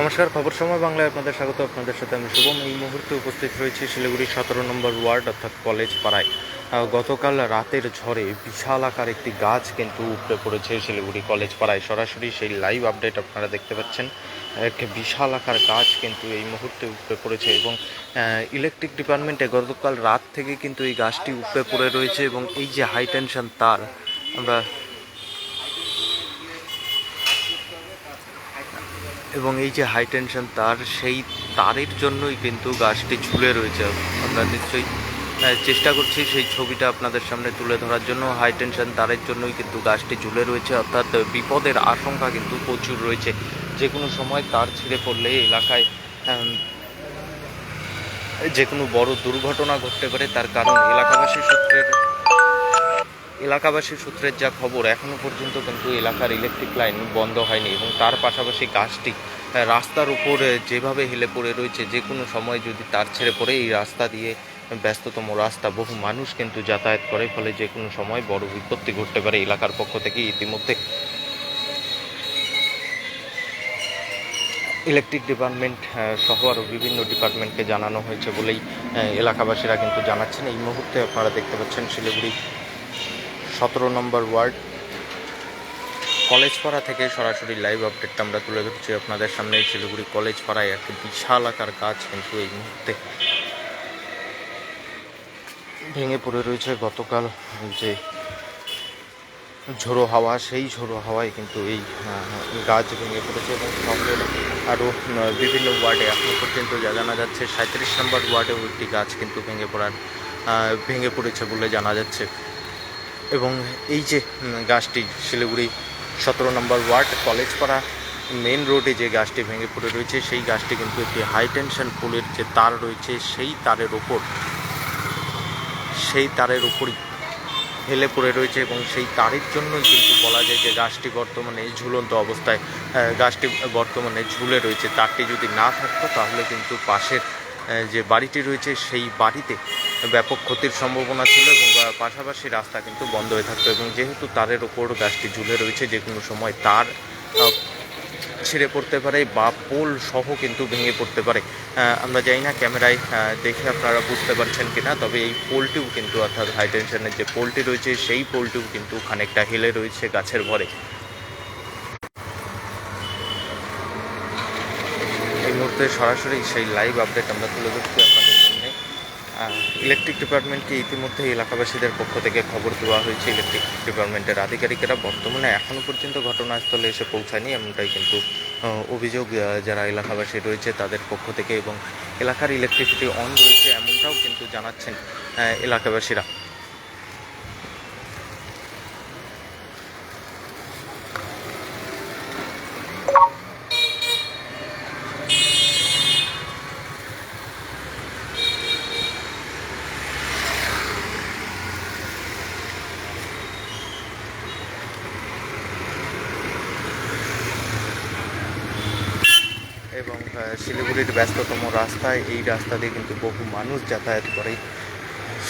নমস্কার, খবর সময় বাংলায় আপনাদের স্বাগত। আপনাদের সাথে আমি শুভম। এই মুহূর্তে উপস্থিত রয়েছি শিলিগুড়ি সতেরো নম্বর ওয়ার্ড, অর্থাৎ কলেজ পাড়ায়। গতকাল রাতের ঝড়ে বিশাল আকার একটি গাছ কিন্তু উপড়ে পড়েছে শিলিগুড়ি কলেজ পাড়ায়। সরাসরি সেই লাইভ আপডেট আপনারা দেখতে পাচ্ছেন। এক বিশাল আকার গাছ কিন্তু এই মুহূর্তে উপড়ে পড়েছে এবং ইলেকট্রিক ডিপার্টমেন্টে গতকাল রাত থেকে কিন্তু এই গাছটি উপড়ে পড়ে রয়েছে এবং এই যে হাই টেনশন তার, আমরা এবং এই যে হাই টেনশন তার, সেই তারের জন্যই কিন্তু গাছটি ঝুলে রয়েছে। আমরা নিশ্চয়ই চেষ্টা করছি সেই ছবিটা আপনাদের সামনে তুলে ধরার জন্য। হাই টেনশন তারের জন্যই কিন্তু গাছটি ঝুলে রয়েছে, অর্থাৎ বিপদের আশঙ্কা কিন্তু প্রচুর রয়েছে। যে কোনো সময় তার ছিঁড়ে পড়লে এলাকায় যে কোনো বড় দুর্ঘটনা ঘটতে পারে, তার কারণ এলাকাবাসী সূত্রের এলাকাবাসী সূত্রের যা খবর এখনও পর্যন্ত কিন্তু এলাকার ইলেকট্রিক লাইন বন্ধ হয়নি এবং তার পাশাপাশি গাছটি রাস্তার উপর যেভাবে হেলে পড়ে রয়েছে, যে কোনো সময় যদি তার ছেড়ে পড়ে, এই রাস্তা দিয়ে ব্যস্ততম রাস্তা বহু মানুষ কিন্তু যাতায়াত করে, ফলে যে কোনো সময় বড় বিপত্তি ঘটতে পারে এলাকার পক্ষ থেকে ইতিমধ্যে। ইলেকট্রিক ডিপার্টমেন্ট সহ আরও বিভিন্ন ডিপার্টমেন্টকে জানানো হয়েছে বলেই এলাকাবাসীরা কিন্তু জানাচ্ছেন। এই মুহূর্তে আপনারা দেখতে পাচ্ছেন শিলিগুড়ি সতেরো নম্বর ওয়ার্ড। কলেজ পাড়া থেকে সরাসরি লাইভ আপডেটটা আমরা তুলে ধরছি আপনাদের সামনে। এই শিলিগুড়ি কলেজ পাড়ায় একটি বিশাল আকার গাছ কিন্তু এই মুহূর্তে ভেঙে পড়ে রয়েছে। গতকাল যে ঝোড়ো হাওয়া, সেই ঝোড়ো হাওয়ায় কিন্তু এই গাছ ভেঙে পড়েছে এবং শহরের আরও বিভিন্ন ওয়ার্ডে এখনও পর্যন্ত যা জানা যাচ্ছে সাঁত্রিশ নম্বর ওয়ার্ডেও একটি গাছ কিন্তু ভেঙে পড়ার ভেঙে পড়েছে বলে জানা যাচ্ছে। এবং এই যে গাছটি শিলিগুড়ি সতেরো নম্বর ওয়ার্ড কলেজ পাড়া মেন রোডে যে গাছটি ভেঙে পড়ে রয়েছে, সেই গাছটি কিন্তু একটি হাই টেনশন পোলের যে তার রয়েছে, সেই তারের ওপর, সেই তারের ওপরই হেলে পড়ে রয়েছে এবং সেই তারের জন্যই কিন্তু বলা যায় যে গাছটি বর্তমানে ঝুলন্ত অবস্থায় গাছটি বর্তমানে ঝুলে রয়েছে। তারটি যদি না থাকতো তাহলে কিন্তু পাশের যে বাড়িটি রয়েছে, সেই বাড়িতে ব্যাপক ক্ষতির সম্ভাবনা ছিল এবং পাশাপাশি রাস্তা কিন্তু বন্ধ হয়ে থাকতো এবং যেহেতু তারের ওপর গাছটি ঝুলে রয়েছে, যে কোনো সময় তার ছিঁড়ে পড়তে পারে বা পোল সহ কিন্তু ভেঙে পড়তে পারে। আমরা জানি না ক্যামেরায় দেখে আপনারা বুঝতে পারছেন কি না তবে এই পোলটিও কিন্তু অর্থাৎ হাই টেনশনের যে পোলটি রয়েছে, সেই পোলটিও কিন্তু খানিকটা হেলে রয়েছে গাছের ভরে। এই মুহূর্তে সরাসরি সেই লাইভ আপডেট আমরা তুলে ধরছি। আপনাদের সামনে ইলেকট্রিক ডিপার্টমেন্টকে ইতিমধ্যে এলাকাবাসীদের পক্ষ থেকে খবর দেওয়া হয়েছে। ইলেকট্রিক ডিপার্টমেন্টের আধিকারিকেরা বর্তমানে এখনও পর্যন্ত ঘটনাস্থলে এসে পৌঁছায়নি, এমনটাই কিন্তু অভিযোগ যারা এলাকাবাসী রয়েছে তাদের পক্ষ থেকে এবং এলাকার ইলেকট্রিসিটি অন রয়েছে এমনটাও কিন্তু জানাচ্ছেন এলাকাবাসীরা এবং আহ, শিলিগুড়ির ব্যস্ততম রাস্তায় এই রাস্তা দিয়ে কিন্তু বহু মানুষ যাতায়াত করে।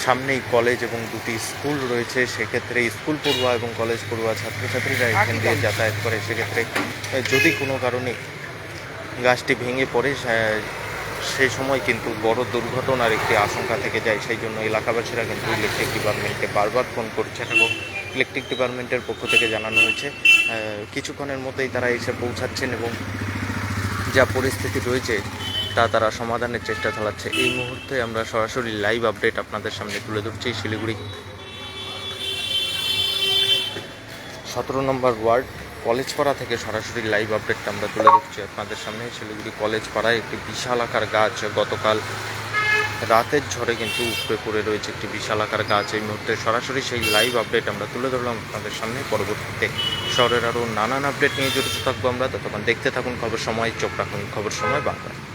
সামনেই কলেজ এবং দুটি স্কুল রয়েছে সেক্ষেত্রে স্কুল পড়ুয়া এবং কলেজ পড়ুয়া ছাত্রছাত্রীরা এখান দিয়ে যাতায়াত করে। সেক্ষেত্রে যদি কোনো কারণে গাছটি ভেঙে পড়ে সেই সময় কিন্তু বড় দুর্ঘটনার একটি আশঙ্কা থেকে যায়। সেই জন্য এলাকাবাসীরা কিন্তু ইলেকট্রিক ডিপার্টমেন্টকে বারবার ফোন করছেন এবং ইলেকট্রিক ডিপার্টমেন্টের পক্ষ থেকে জানানো হয়েছে। কিছুক্ষণের মধ্যেই তারা এসে পৌঁছাচ্ছেন এবং যা পরিস্থিতি রয়েছে, তা তারা সমাধানের চেষ্টা চালাচ্ছে। এই মুহূর্তে আমরা সরাসরি লাইভ আপডেট আপনাদের সামনে তুলে ধরছি শিলিগুড়ি। সতেরো নম্বর ওয়ার্ড, কলেজপাড়া থেকে সরাসরি লাইভ আপডেটটা আমরা তুলে ধরছি আপনাদের সামনে। শিলিগুড়ি কলেজ পাড়ায় একটি বিশাল আকার গাছ গতকাল রাতের ঝড়ে কিন্তু উপড়ে পড়ে রয়েছে একটি বিশাল আকার গাছ। এই মুহূর্তে সরাসরি সেই লাইভ আপডেট আমরা তুলে ধরলাম আপনাদের সামনে। পরবর্তীতে শহরের আরও নানান আপডেট নিয়ে জড়িত থাকব আমরা। ততক্ষণ দেখতে থাকুন খবর সময়, চোখ রাখুন খবর সময় বাংলা